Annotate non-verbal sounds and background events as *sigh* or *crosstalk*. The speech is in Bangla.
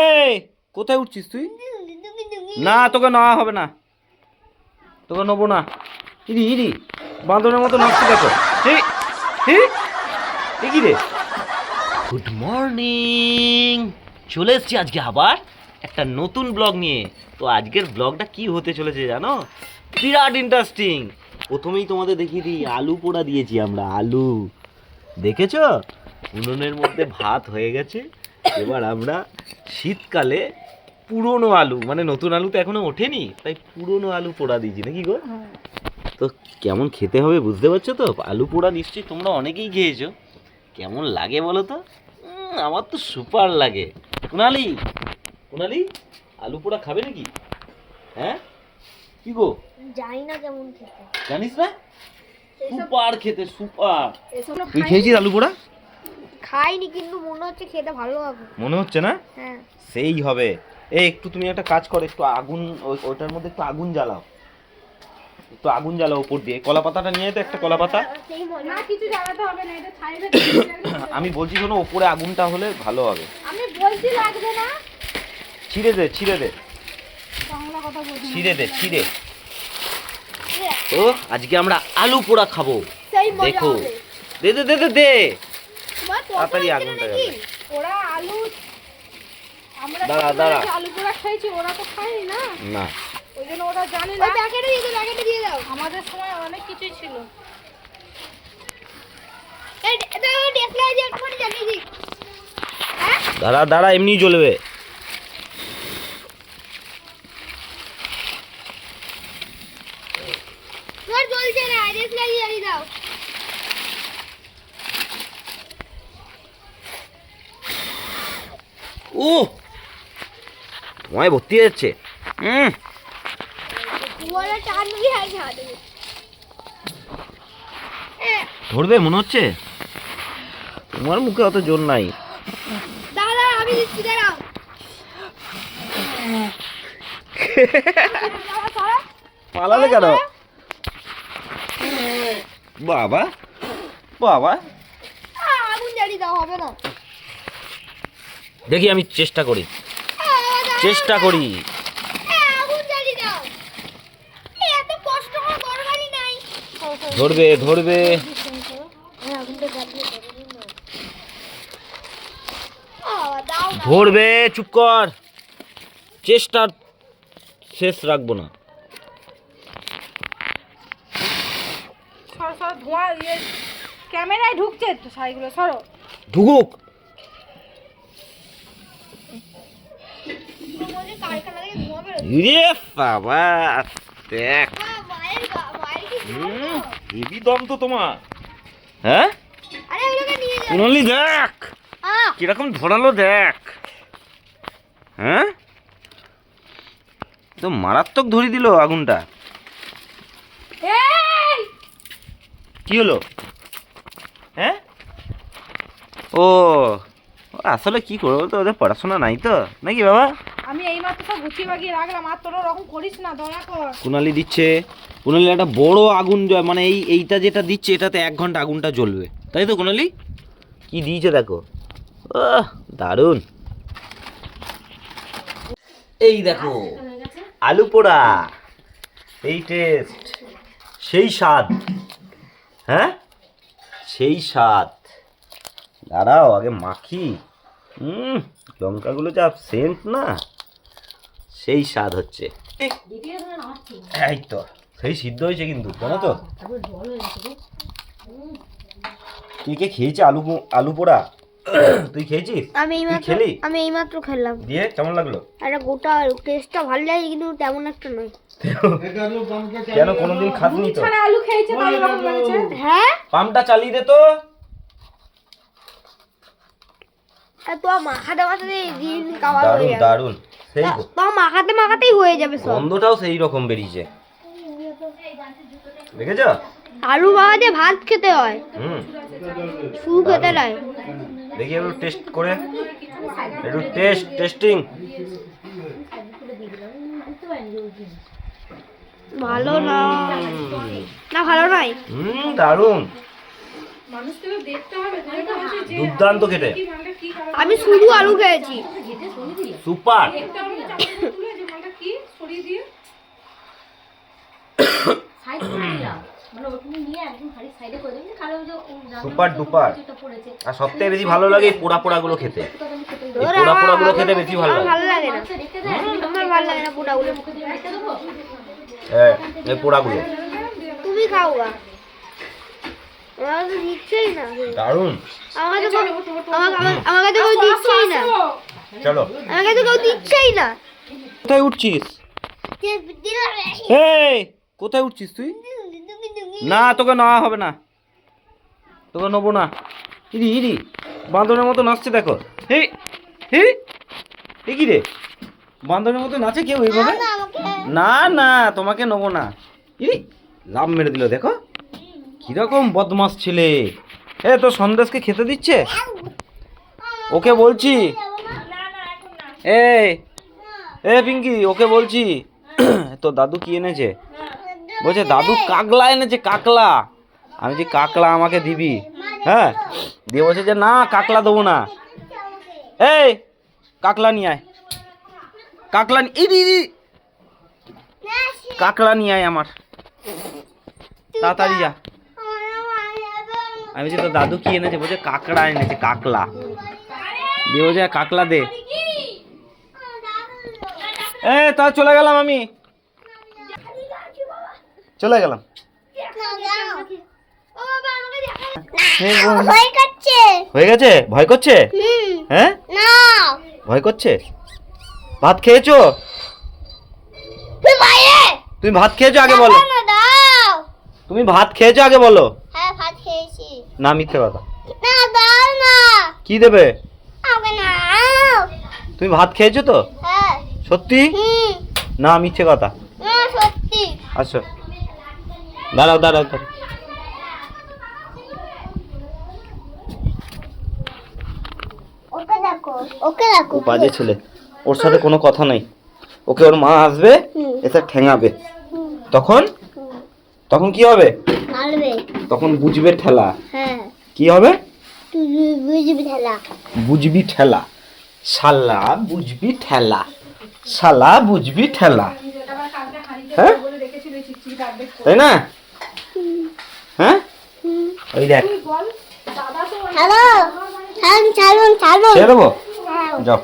এই কোথায় উঠছিস তুই? না তোকে নেওয়া হবে না। তোকে নেব না। ইরি ইরি বাঁদরের মতো নাচতে দেখো। কি রে? গুড মর্নিং চলে এসেছি আজকে আবার একটা নতুন ব্লগ নিয়ে। তো আজকের ব্লগটা কি হতে চলেছে জানো? বিরাট ইন্টারেস্টিং প্রথমেই তোমাদের দেখিয়ে দিই আলু পোড়া দিয়েছি আমরা আলু। দেখেছ? উনুনের মধ্যে ভাত হয়ে গেছে। এবার আমরা শীতকালে পুরনো আলু মানে নতুন আলু তো এখনও ওঠেনি তাই পুরনো আলু পোড়া দিয়েছি নাকি গো? তো কেমন খেতে হবে বুঝতে পারছ তো? আলু পোড়া নিশ্চয়ই তোমরা অনেকেই খেয়েছো। কেমন লাগে বলো তো? আমার তো সুপার লাগে। কুনালি কুনালি আলু পোড়া খাবে নাকি? হ্যাঁ? কি গো? জানি না কেমন খেতে। জানিস না? সুপার খেতে সুপার। তুই খেয়েছিস আলু পোড়া? খাইনি কিন্তু মনে হচ্ছে খেতে ভালো হবে মনে হচ্ছে না? হ্যাঁ। সেই হবে। এই একটু তুমি একটা কাজ করো একটু আগুন ওই- ওইটার মধ্যে একটু আগুন জ্বালাও। একটু আগুন জ্বালাও উপর দিয়ে। কলা পাতাটা নিয়ে তো একটা কলা পাতা না কিছু জ্বালাতে হবে না এটা ছাইড়ে *coughs* আমি বলছি শোনো ওপরে আগুনটা হলে ভালো হবে। আমি বলছি লাগবে না। ছিঁড়ে দে ছিঁড়ে দে। বাংলা কথা বলছি ছিঁড়ে দে ছিঁড়ে। তো আজকে আমরা আলু পোড়া খাব। দেখো। দে দে দে দে। তাড়াতাড়ি আগুনটা? ওরা আলু আমরা দাঁড়া, দাঁড়া। আলু পোড়া খেয়েছি ওরা তো খায়নি না না ওই জন্য ওরা জানে না প্যাকেটে দিয়ে প্যাকেটে দিয়ে দাও আমাদের সময় অনেক কিছুই ছিল হ্যাঁ দাঁড়া দাঁড়া এমনি জ্বলবে তোমার জ্বলছে না দেখলাই জ্বালিয়ে দাও ও তোমায় ভর্তি হয়ে যাচ্ছে হুম ধরবে মনে হচ্ছে? তোমার মুখে অত জোর নাই। দাদা আমি দিচ্ছি দাঁড়াও। দাঁড়া, দাঁড়া। পালালে কেন? বাবা বাবা। আগুন জ্বালিয়ে দাও হবে না। দেখি আমি চেষ্টা করি। চেষ্টা করি। ধরবে ধরবে। ধরবে চুপ কর। চেষ্টা শেষ রাখব না। ইয়ে ক্যামেরায় ঢুকছে তো শাড়িগুলো সরো। ঢুকুক। বাবা দেখ। হেভি দম তো তোমার। হ্যাঁ? দেখ। কীরকম ধরালো দেখ। হ্যাঁ? তো মারাত্মক ধরি দিল আগুনটা। কি হলো? হ্যাঁ? ও আসলে কি করব তো ওদের পড়াশোনা নাই তো? নাকি বাবা? কুনালি দিচ্ছে কুনালি একটা বড় আগুন মানে এই এইটা যেটা দিচ্ছে এটাতে এক ঘণ্টা আগুনটা জ্বলবে। তাই তো কুনালি কি দিয়েছে দেখো? আহ, দারুণ। এই দেখো আলু পোড়া। এই টেস্ট সেই স্বাদ। হ্যাঁ? সেই স্বাদ। দাঁড়াও আগে মাখি। হুম লঙ্কাগুলো যা সেন্ট না। সেই স্বাদ হচ্ছে। এই তো সেই সিদ্ধ হয়েছে কিন্তু জানো তো? কে কে খেয়েছে আলু পো- আলু পোড়া? *coughs* তুই খেয়েছিস? আমি এইমাত্র খেলি? আমি এইমাত্র খেললাম দিয়ে কেমন লাগল? একটা গোটা টেস্টটা ভালো লাগে কিন্তু তেমন একটা নয়। কেন কোনোদিন খাসনি তো? ছাড়া আলু খেয়েছে তাই এরকম লাগছে হ্যাঁ? পাম্পটা চালিয়ে দে তো। আর তো মাখাতে দিন খাওয়া হয়ে দারুণ দারুণ। সেই গো। তো মাখাতে মাখাতেই হয়ে যাবে সব। গন্ধটাও সেই রকম বেরিয়েছে। দেখেছ? আলু মাখাতে ভাত খেতে হয়। হুম। শুধু খেতে নয় দেখি একটু টেস্ট করে। একটু টেস্ট টেস্টিং ভালো না। না ভালো নয়? হুম দারুণ। দুর্দান্ত মালটা কি খাবার আমি শুধু আলু খেয়েছি। সুপার। দেখতে হবে না চামচ তুলে যে মালটা কি? সরিয়ে দিয়ে। সাইড করে দিলাম। মানে ওখানে নিয়ে একদম খালি সাইডে করে দিলাম। কালো যে সুপার ডুপার। পড়েছে। আর সবথেকে বেশি ভালো লাগে এই পোড়া পোড়াগুলো খেতে। তখন আমি খেতে এই পোড়া পোড়াগুলো খেতে বেশি ভালো লাগে। না। আমার ভালো লাগে দিয়ে রেখে দেবো? হ্যাঁ এই পোড়াগুলো। তুমি খাও গা আমার তো দিচ্ছেই না। দারুণ। আমাকে তো আমাকে আমাকে- আমাকে তো কেউ দিচ্ছেই না। চলো। আমাকে তো কেউ দিচ্ছেই না। কোথায় উঠছিস? এই কোথায় উঠছিস তুই? না তোকে নেওয়া হবে না। তোকে নেব না। ইরি ইরি বাঁদরের মতো নাচছে দেখো। হে হে এ কি রে? বাঁদরের মতো নাচে কেউ এইভাবে? না না তোমাকে নেব না। ইরি লাভ মেরে দিল দেখো। কীরকম বদমাস ছেলে? এ তোর সন্দেশকে খেতে দিচ্ছে? ওকে বলছি। এই এ পিঙ্কি ওকে বলছি। তো দাদু কি এনেছে? বলছে দাদু কাকলা এনেছে কাকলা। আমি যে কাকলা আমাকে দিবি। হ্যাঁ? দিয়ে বলছে যে না কাকলা দেবো না। এই কাকলা নিয়ে আয়। কাকলা ইরি কাকলা নিয়ে আয় আমার। তাড়াতাড়ি যা। আমি বলছি তো দাদু কি এনেছে বলছে কাঁকড়া এনেছে কাকলা। দিয়ে বলছে কাকলা দে। এ তা চলে গেলাম আমি। চলে গেলাম। হে বোন। ভয় করছে। হয়ে গেছে? ভয় করছে? হ্যাঁ? ভয় করছে? ভাত খেয়েছো? তুমি ভাত খেয়েছো আগে বলো। তুমি ভাত খেয়েছো আগে বলো। হ্যাঁ না মিথ্যে কথা। না দাও না। কি দেবে? আমাকে না। তুমি ভাত খেয়েছো তো? হ্যাঁ। সত্যি? না মিথ্যে কথা। না সত্যি। আসো দাঁড়াও দাঁড়াও দাঁড়াও। ওকে বাজে ছেলে। ওর সাথে কোনো কথা নাই। ওকে ওর মা আসবে। এসে ঠেঙাবে। তখন? তখন কি হবে? তখন বুঝবে ঠেলা। হ্যাঁ। কি হবে? বুঝবি খেলা বুঝবি ঠেলা। শালা বুঝবি ঠেলা। শালা বুঝবি ঠেলা। হ্যাঁ? তাই না? হ্যাঁ? ওই দেখ। হ্যালো। ছাড়ুন ছাড়ুন ছাড়ুন ছেড়ে দেবো? হ্যাঁ। যাও।